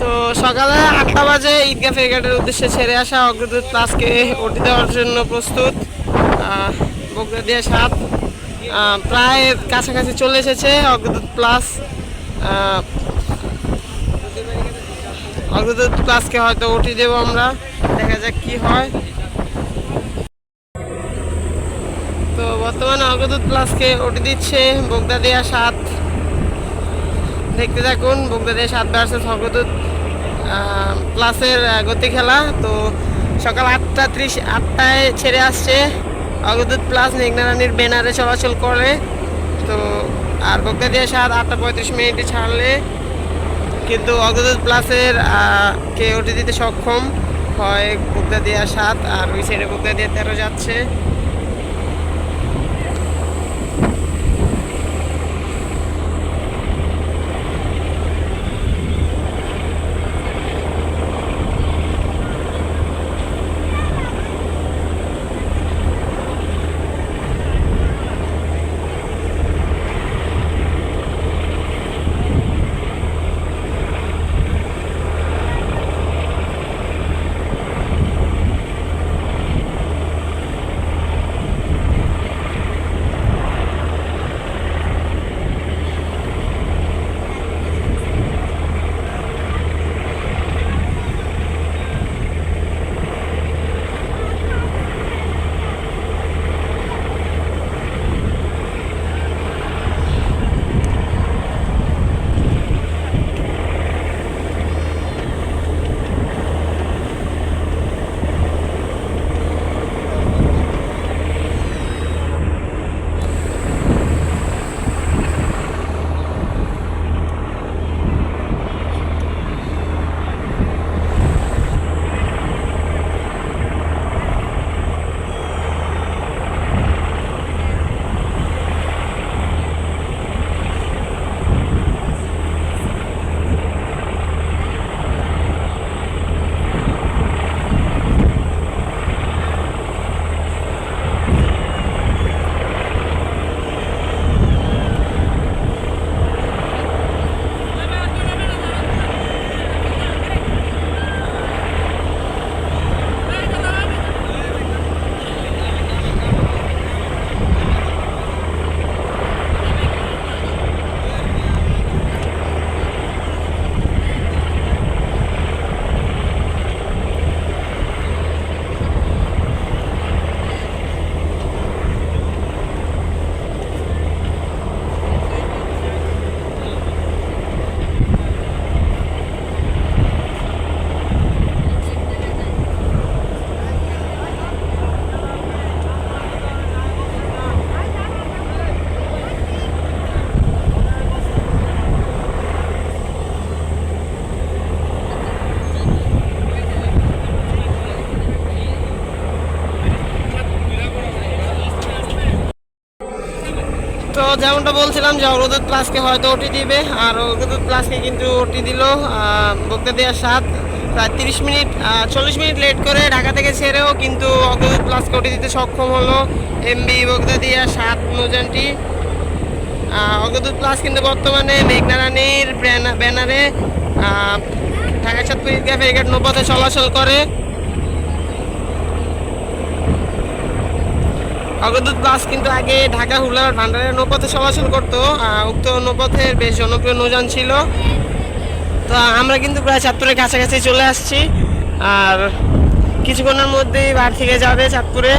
তো সকালে আটটা বাজে ঈদগাহ ফেরিঘাটের উদ্দেশ্যে ছেড়ে আসা অগ্রদূত প্লাসকে ওটি দেওয়ার জন্য প্রস্তুত বগুড়া দিয়ে সাত। প্রায় কাছাকাছি চলে এসেছে অগ্রদূত প্লাস অগ্রদূত প্লাসকে হয়তো ওটি দেবো আমরা, দেখা যাক কি হয়। তো বর্তমানে অগ্রদূত প্লাসকে ওটি দিচ্ছে বগদা দেয়া সাত। দেখতে থাকুন বগদা দেয়া সাত অগ্রদূত আহ, প্লাসের গতি খেলা। তো সকাল আটটা ত্রিশ আটটায় ছেড়ে আসছে অগ্রদূত প্লাস মেঘনারানির ব্যানারে চলাচল করে। তো আর বগদা দিয়ে সাত আটটা পঁয়ত্রিশ মিনিটে ছাড়লে কিন্তু অগ্রদূত প্লাসের কে ওটি দিতে সক্ষম হয় বগদা দিয়া সাত আর ওই সাইডে বগদা দিয়ে তেরো যাচ্ছে। তো যেমনটা বলছিলাম যে অগ্রদূত প্লাসকে হয়তো ওটি দিবে, আর অগ্রদূত প্লাসকে কিন্তু ওটি দিল বকতে দেওয়ার সাত প্রায় তিরিশ মিনিট চল্লিশ মিনিট লেট করে ঢাকা থেকে ছেড়েও কিন্তু অগ্রদূত প্লাসকে ওটি দিতে সক্ষম হলো এমবি বকতে দিয়া সাত নৌজানটি অগ্রদূত প্লাস কিন্তু বর্তমানে মেঘনা রানীর ব্যানারে ঢাকা ঈদগাহ ফেরিঘাট নৌপথে চলাচল করে। অগ্রদূত বাস কিন্তু আগে ঢাকা হুলার ভান্ডারের নৌপথে চলাচল করতো উক্ত নৌপথের বেশ জনপ্রিয় নৌযান ছিল। তো আমরা কিন্তু প্রায় চাঁদপুরের কাছাকাছি চলে আসছি। আর কিছুক্ষণের মধ্যেই বার থেকে যাবে চাঁদপুরে।